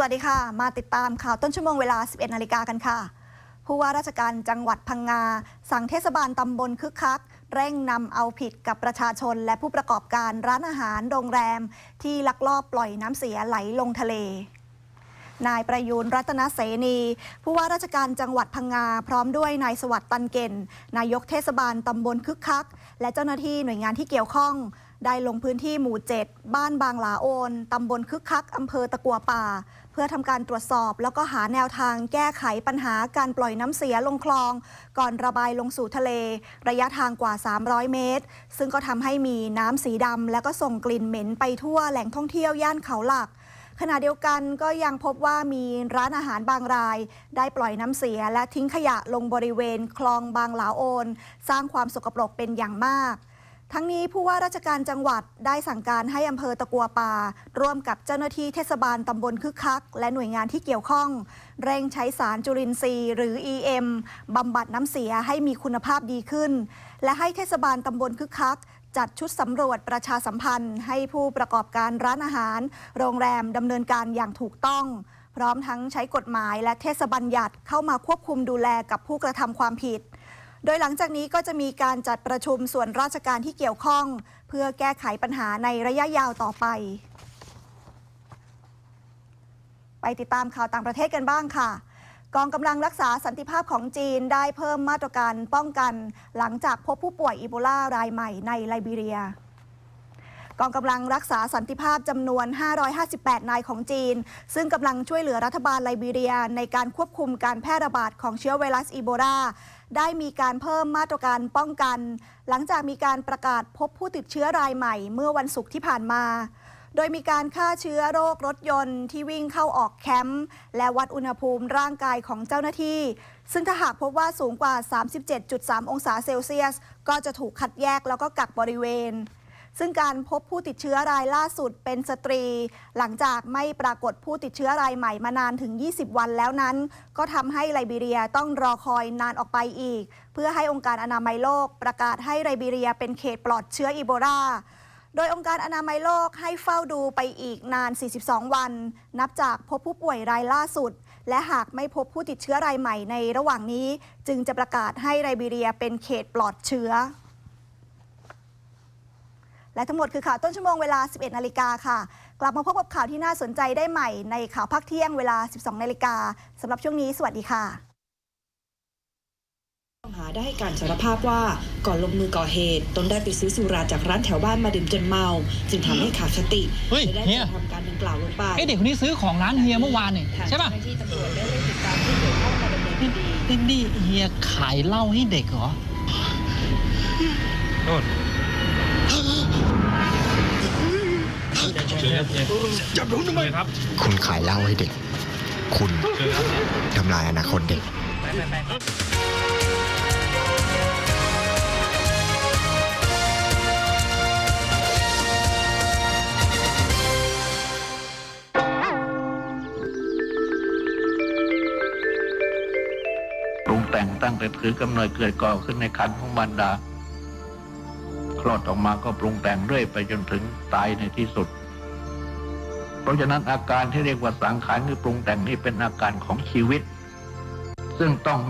วัสดีค่ะ มาติดตามข่าวต้นชั่วโมงเวลา 11 นาฬิกากันค่ะ ผู้ว่าราชการจังหวัดพังงา สั่งเทศบาลตำบลคึกคัก เร่งนำเอาผิดกับประชาชนและผู้ประกอบการร้านอาหารโรงแรม ที่ลักลอบปล่อยน้ำเสียไหลลงทะเลนายประยูนรัตนเสนี ผู้ว่าราชการจังหวัดพังงา พร้อมด้วยนายสวัสดิ์ตันเก่นนายกเทศบาลตำบลคึกคัก และเจ้าหน้าที่หน่วยงานที่เกี่ยวข้อง ได้ลงพื้นที่หมู่ 7 บ้านบางหลาโอน ตำบลคึกคัก อำเภอตะกัวป่า เพื่อทำการตรวจสอบ แล้วก็หาแนวทางแก้ไขปัญหาการปล่อยน้ำเสียลงคลอง ก่อนระบายลงสู่ทะเล ระยะทางกว่า 300 เมตร ซึ่งก็ทำให้มีน้ำสีดำและก็ส่งกลิ่นเหม็นไปทั่วแหล่งท่องเที่ยวย่านเขาหลักขณะเดียวกันก็ยังพบว่ามีร้านอาหารบางราย ได้ปล่อยน้ำเสียและทิ้งขยะลงบริเวณคลองบางหลาโอน สร้างความสกปรกเป็นอย่างมาก ทั้งนี้ผู้ว่าราชการจังหวัดได้สั่งการให้อำเภอตะกัวป่า ร่วมกับเจ้าหน้าที่เทศบาลตำบลคึกคัก และหน่วยงานที่เกี่ยวข้อง เร่งใช้สารจุลินทรีย์หรือ EM บำบัดน้ำเสียให้มีคุณภาพดีขึ้น และให้เทศบาลตำบลคึกคัก จัดชุดสำรวจประชาสัมพันธ์ ให้ผู้ประกอบการร้านอาหาร โรงแรมดำเนินการอย่างถูกต้อง พร้อมทั้งใช้กฎหมายและเทศบัญญัติเข้ามาควบคุมดูแลกับผู้กระทำความผิด โดยหลังจากนี้ก็จะมีการจัดประชุมส่วนราชการที่เกี่ยวข้อง เพื่อแก้ไขปัญหาในระยะยาวต่อไป ไปติดตามข่าวต่างประเทศกันบ้างค่ะกองกำลังรักษาสันติภาพของจีนได้เพิ่มมาตรการป้องกัน หลังจากพบผู้ป่วยอีโบลารายใหม่ในไลบีเรีย กองกำลังรักษาสันติภาพจำนวน 558 นายของจีน ซึ่งกำลังช่วยเหลือรัฐบาลไลบีเรีย ในการควบคุมการแพร่ระบาดของเชื้อไวรัสอีโบลาได้มีการเพิ่มมาตรการป้องกัน หลังจากมีการประกาศพบผู้ติดเชื้อรายใหม่ เมื่อวันศุกร์ที่ผ่านมา โดยมีการฆ่าเชื้อโรครถยนต์ที่วิ่งเข้าออกแคมป์และวัดอุณหภูมิร่างกายของเจ้าหน้าที่ ซึ่งถ้าหากพบว่าสูงกว่า 37.3 องศาเซลเซียส ก็จะถูกคัดแยกแล้วก็กักบริเวณ ซึ่งการพบผู้ติดเชื้อรายล่าสุดเป็นสตรี หลังจากไม่ปรากฏผู้ติดเชื้อรายใหม่มานานถึง 20 วันแล้วนั้น ก็ทำให้ไลบีเรียต้องรอคอยนานออกไปอีก เพื่อให้องค์การอนามัยโลกประกาศให้ไลบีเรียเป็นเขตปลอดเชื้ออีโบลาโดยองค์การอนามัยโลกให้เฝ้าดูไปอีกนาน 42 วัน นับจากพบผู้ป่วยรายล่าสุด และหากไม่พบผู้ติดเชื้อรายใหม่ในระหว่างนี้ จึงจะประกาศให้ไลบีเรียเป็นเขตปลอดเชื้อ และทั้งหมดคือข่าวต้นชั่วโมงเวลา 11 นาฬิกาค่ะ กลับมาพบกับข่าวที่น่าสนใจได้ใหม่ในข่าวพักเที่ยงเวลา 12 นาฬิกาสำหรับช่วงนี้ สวัสดีค่ะผู้ต้องหาได้ให้การสารภาพว่าก่อนลงมือก่อเหตุ ตนได้ไปซื้อสุราจากร้านแถวบ้านมาดื่มจนเมา จึงทำให้ขาดสติเฮ้ยและได้เฮีย กระทำการดังกล่าวลงไป ไอเด็กคนนี้ซื้อของร้านเฮียเมื่อวานนี่ทางใช่ป่ะเจ้าหน้าที่ตำรวจได้เร่งติดตามผู้เกี่ยวข้องมาดำเนินคดี นี่นี่เฮียขายเหล้าให้เด็กเหรอ โน่นจับหนูทำไมครับคุณขายเหล้าให้เด็ก คุณเชิญครับทำลายอนาคตเด็ก ไปไปไปครับปรุงแต่งตั้งแต่ถือกำเนิดเกิดก่อขึ้นในคันของบรรดา คลอดออกมาก็ปรุงแต่งเรื่อยไปจนถึงตายในที่สุด เพราะฉะนั้นอาการที่เรียกว่าสังขารคือปรุงแต่งนี่เป็นอาการของชีวิต ซึ่งต้องมี